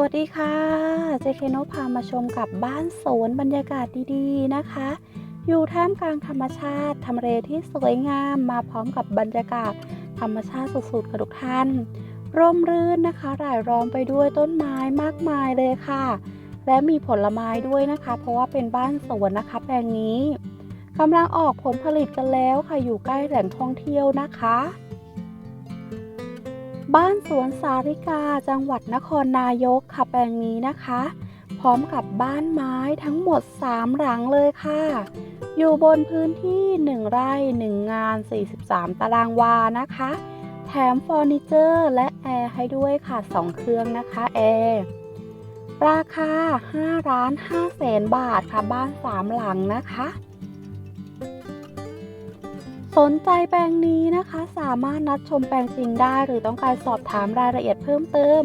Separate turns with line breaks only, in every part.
วัสดีค่ะ เจเคโนพามาชมกับบ้านสวนบรรยากาศดีๆนะคะ อยู่ท่ามกลางธรรมชาติทำเลที่สวยงามมาพร้อมกับบรรยากาศธรรมชาติสุดๆค่ะทุกท่าน ร่มรื่นนะคะรายล้อมไปด้วยต้นไม้มากมายเลยค่ะ และมีผลไม้ด้วยนะคะ เพราะว่าเป็นบ้านสวนนะคะแปลงนี้กำลังออกผลผลิตกันแล้วค่ะอยู่ใกล้แหล่งท่องเที่ยวนะคะ บ้านสวนสาริกาจังหวัดนครนายกค่ะแปลงนี้นะคะ พร้อมกับบ้านไม้ทั้งหมด 3 หลังเลยค่ะ อยู่บนพื้นที่ 1 ไร่ 1 งาน 43 ตารางวานะคะ แถมเฟอร์นิเจอร์และแอร์ให้ด้วยค่ะ 2 เครื่องนะคะแอร์ราคา5ล้าน5แสนบาทค่ะบ้าน 3 หลังนะคะ สนใจแปลงนี้นะคะ สามารถนัดชมแปลงจริงได้ หรือต้องการสอบถามรายละเอียดเพิ่มเติม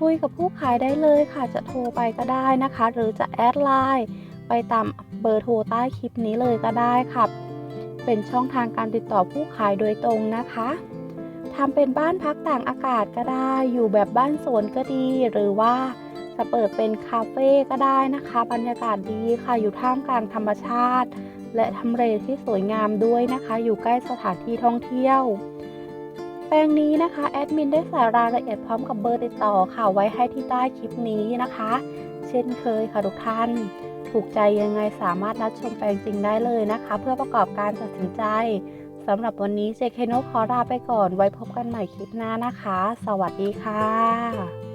คุยกับผู้ขายได้เลยค่ะจะโทรไปก็ได้นะคะ หรือจะแอดไลน์ไปตามเบอร์โทรใต้คลิปนี้เลยก็ได้ค่ะ เป็นช่องทางการติดต่อผู้ขายโดยตรงนะคะทำเป็นบ้านพักต่างอากาศก็ได้ อยู่แบบบ้านสวนก็ดี หรือว่าจะเปิดเป็นคาเฟ่ก็ได้นะคะ บรรยากาศดีค่ะ อยู่ท่ามกลางธรรมชาติ และทำเลที่สวยงามด้วยนะคะ อยู่ใกล้สถานที่ท่องเที่ยว แปลงนี้นะคะแอดมินได้ใส่รายละเอียดพร้อมกับเบอร์ติดต่อค่ะไว้ให้ที่ใต้คลิปนี้นะคะ เช่นเคยค่ะทุกท่าน ถูกใจยังไงสามารถนัดชมแปลงจริงได้เลยนะคะ เพื่อประกอบการตัดสินใจสำหรับวันนี้เจเคนโนขอลาไปก่อนไว้พบกันใหม่คลิปหน้านะคะ สวัสดีค่ะ